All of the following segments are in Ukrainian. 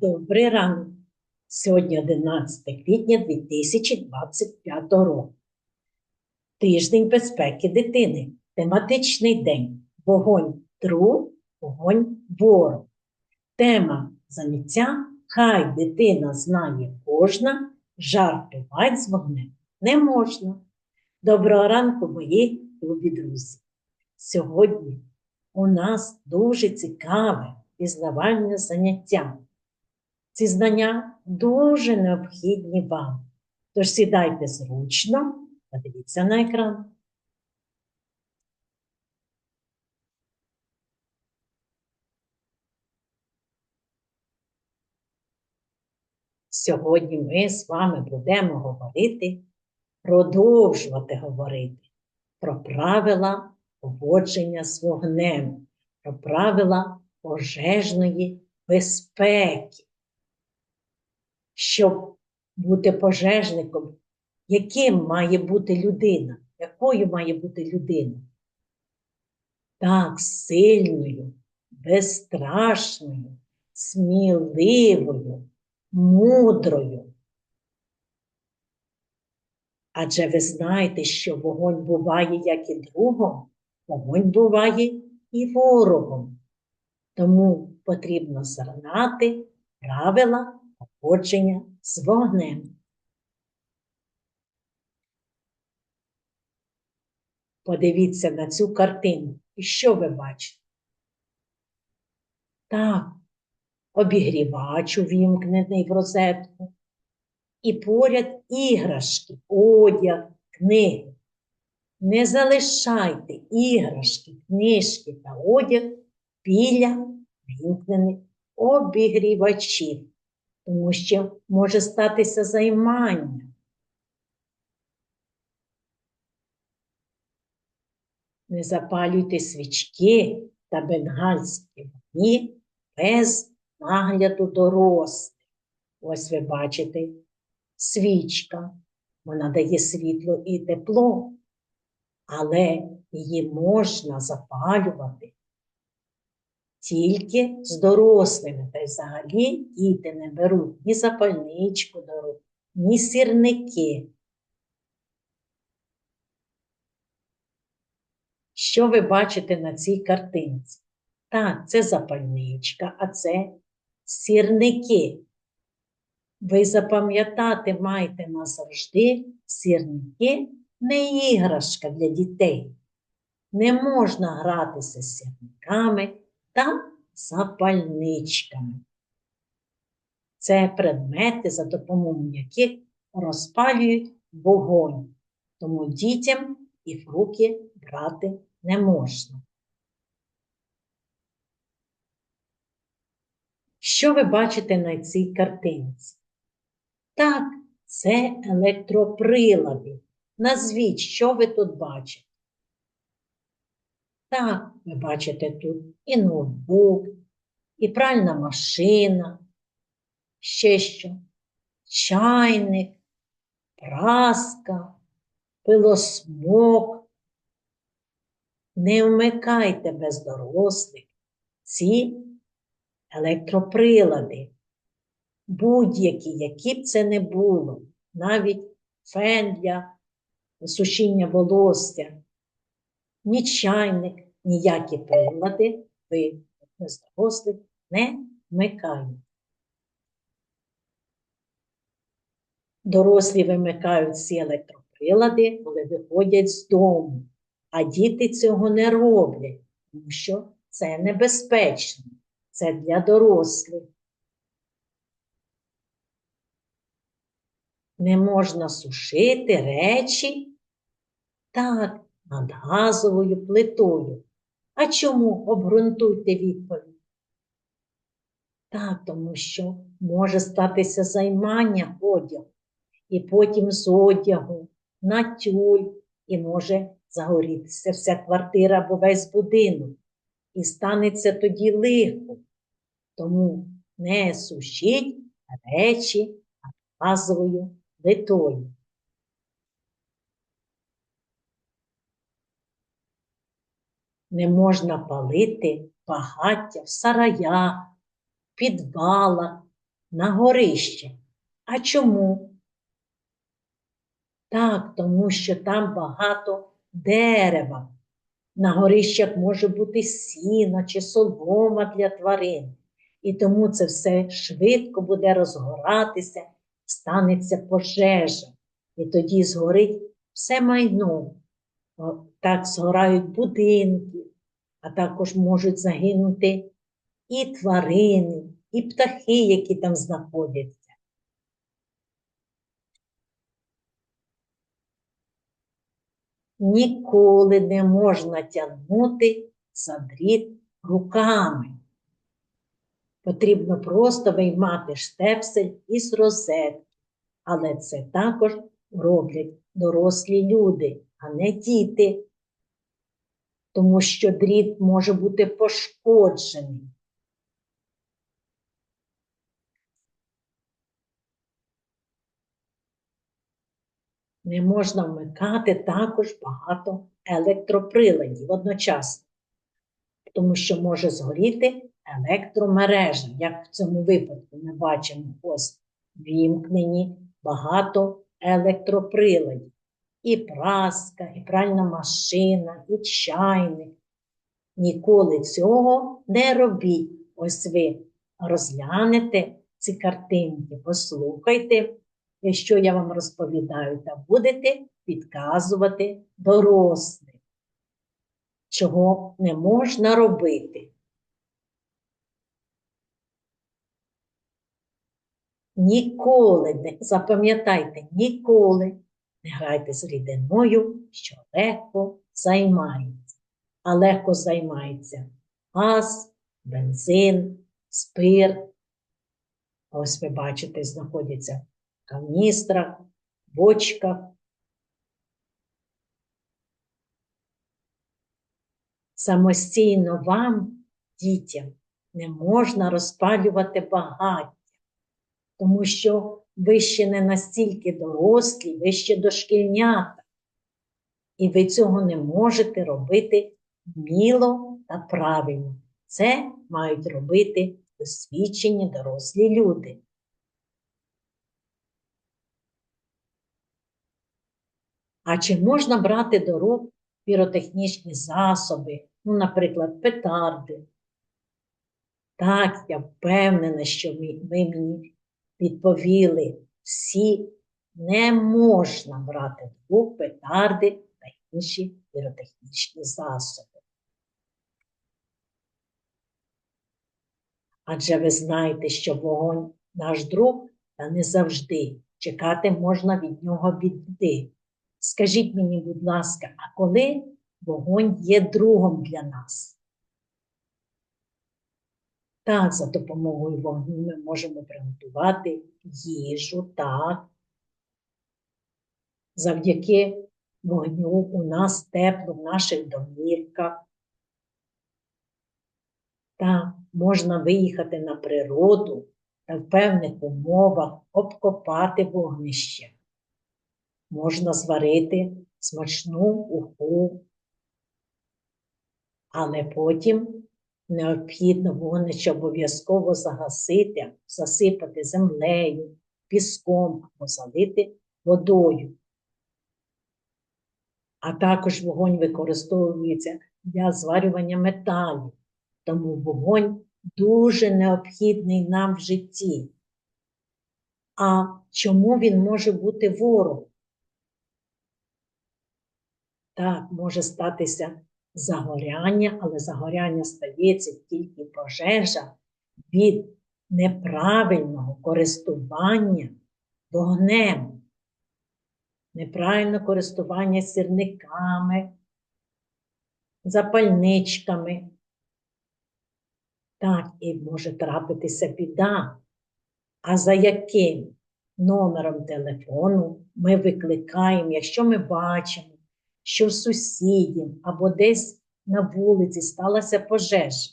Добрий ранок. Сьогодні 11 квітня 2025 року. Тиждень безпеки дитини. Тематичний день. Вогонь друг, вогонь ворог. Тема заняття Хай дитина знає кожна, жартувати з вогнем не можна. Доброго ранку, мої любі друзі. Сьогодні у нас дуже цікаве пізнавальне заняття. Ці знання дуже необхідні вам. Тож сідайте зручно та дивіться на екран. Сьогодні ми з вами будемо говорити, продовжувати говорити про правила поводження з вогнем, про правила пожежної безпеки. Щоб бути пожежником, яким має бути людина? Якою має бути людина? Так, сильною, безстрашною, сміливою, мудрою. Адже ви знаєте, що вогонь буває як і другом, вогонь буває і ворогом. Тому потрібно знати правила поводження з вогнем. Подивіться на цю картину. І що ви бачите? Так, обігрівач увімкнений в розетку. І поряд іграшки, одяг, книги. Не залишайте іграшки, книжки та одяг біля вімкнених обігрівачів, тому що може статися займання. Не запалюйте свічки та бенгальські вогні без нагляду дорослих. Ось ви бачите свічка. Вона дає світло і тепло, але її можна запалювати тільки з дорослими. Та й взагалі діти не беруть ні запальничку до рук, ні сірники. Що ви бачите на цій картинці? Так, це запальничка, а це сірники. Ви запам'ятати маєте назавжди сірники не іграшка для дітей. Не можна гратися з сірниками та запальничками. Це предмети, за допомогою яких розпалюють вогонь, тому дітям їх в руки брати не можна. Що ви бачите на цій картинці? Так, це електроприлади. Назвіть, що ви тут бачите? Так, ви бачите тут і ноутбук, і пральна машина, ще що? Чайник, праска, пилосмок. Не вмикайте без дорослих ці електроприлади будь-які, які б це не було, навіть фен для сушіння волосся, ні чайник, ніякі прилади ви з дорослих не вмикаєте. Дорослі вимикають ці електроприлади, коли виходять з дому, а діти цього не роблять, тому що це небезпечно, це для дорослих. не можна сушити речі так, над газовою плитою. А чому обґрунтуйте відповідь? Так, тому що може статися займання одягу, і потім з одягу на тюль, і може загорітися вся квартира або весь будинок. І станеться тоді лихо. Тому не сушіть речі над газовою плитою. Не можна палити багаття в сараях, підвалах на горище. А чому? Так, тому що там багато дерева. На горищах може бути сіно чи солома для тварин. І тому це все швидко буде розгоратися, станеться пожежа. І тоді згорить все майно. Так згорають будинки, а також можуть загинути і тварини, і птахи, які там знаходяться. Ніколи не можна тягнути за дріт руками. Потрібно просто виймати штепсель із розетки, але це також роблять дорослі люди, а не діти, тому що дріт може бути пошкоджений. Не можна вмикати також багато електроприладів одночасно, тому що може згоріти електромережа. Як в цьому випадку ми бачимо ось вімкнені багато електроприладів. І праска, і пральна машина, і чайник. Ніколи цього не робіть. Ось ви розглянете ці картинки, послухайте, що я вам розповідаю, та будете підказувати дорослим, чого не можна робити. Ніколи не запам'ятайте, ніколи не грайте з рідиною, що легко займається. А легко займається газ, бензин, спирт. Ось ви бачите, знаходяться в каністрах, бочках. Самостійно вам, дітям, не можна розпалювати багаття тому що ви ще не настільки дорослі, ви ще дошкільнята. І ви цього не можете робити вміло та правильно. Це мають робити досвідчені дорослі люди. А чи можна брати до рук піротехнічні засоби, ну, наприклад, петарди? Так, я впевнена, що ви мені відповіли всі, не можна брати рук петарди та інші піротехнічні засоби. Адже ви знаєте, що вогонь наш друг, та не завжди чекати можна від нього біди. Скажіть мені, будь ласка, а коли вогонь є другом для нас? Так, за допомогою вогню ми можемо приготувати їжу, так. Завдяки вогню у нас тепло в наших домівках. Так, можна виїхати на природу та в певних умовах обкопати вогнище. Можна зварити смачну уху, але потім Необхідно вогнище обов'язково загасити, засипати землею, піском або залити водою. А також вогонь використовується для зварювання металів, тому вогонь дуже необхідний нам в житті. А чому він може бути ворогом? Так, може статися загоряння, але загоряння стається тільки пожежа від неправильного користування вогнем, неправильне користування сірниками, запальничками. Так, і може трапитися біда. А за яким номером телефону ми викликаємо, якщо ми бачимо, що в сусідів або десь на вулиці сталася пожежа.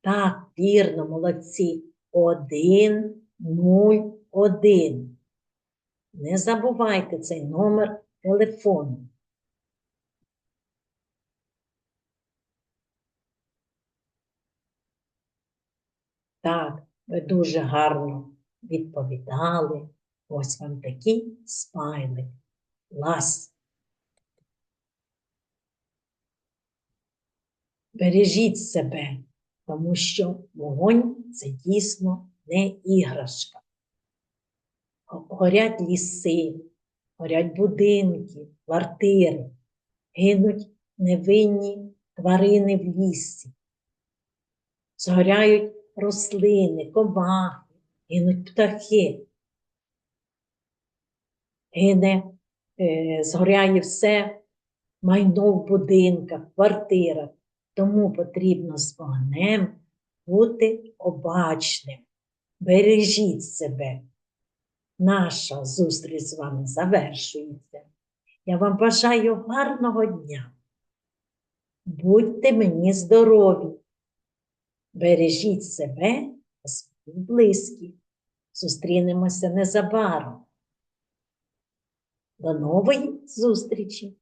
Так, вірно, молодці. Один, нуль, один. Не забувайте цей номер телефону. Так, Ви дуже гарно відповідали. Ось вам такий смайлик. Лась. Бережіть себе, тому що вогонь це дійсно не іграшка. Горять ліси, горять будинки, квартири, гинуть невинні тварини в лісі, згоряють рослини, комахи, гинуть птахи, гине, е, згоряє все майно в будинках, квартирах. Тому потрібно з вогнем бути обачним. Бережіть себе. Наша зустріч з вами завершується. Я вам бажаю гарного дня. Будьте мені здорові. Бережіть себе та своїх близьких. Зустрінемося незабаром. До нової зустрічі!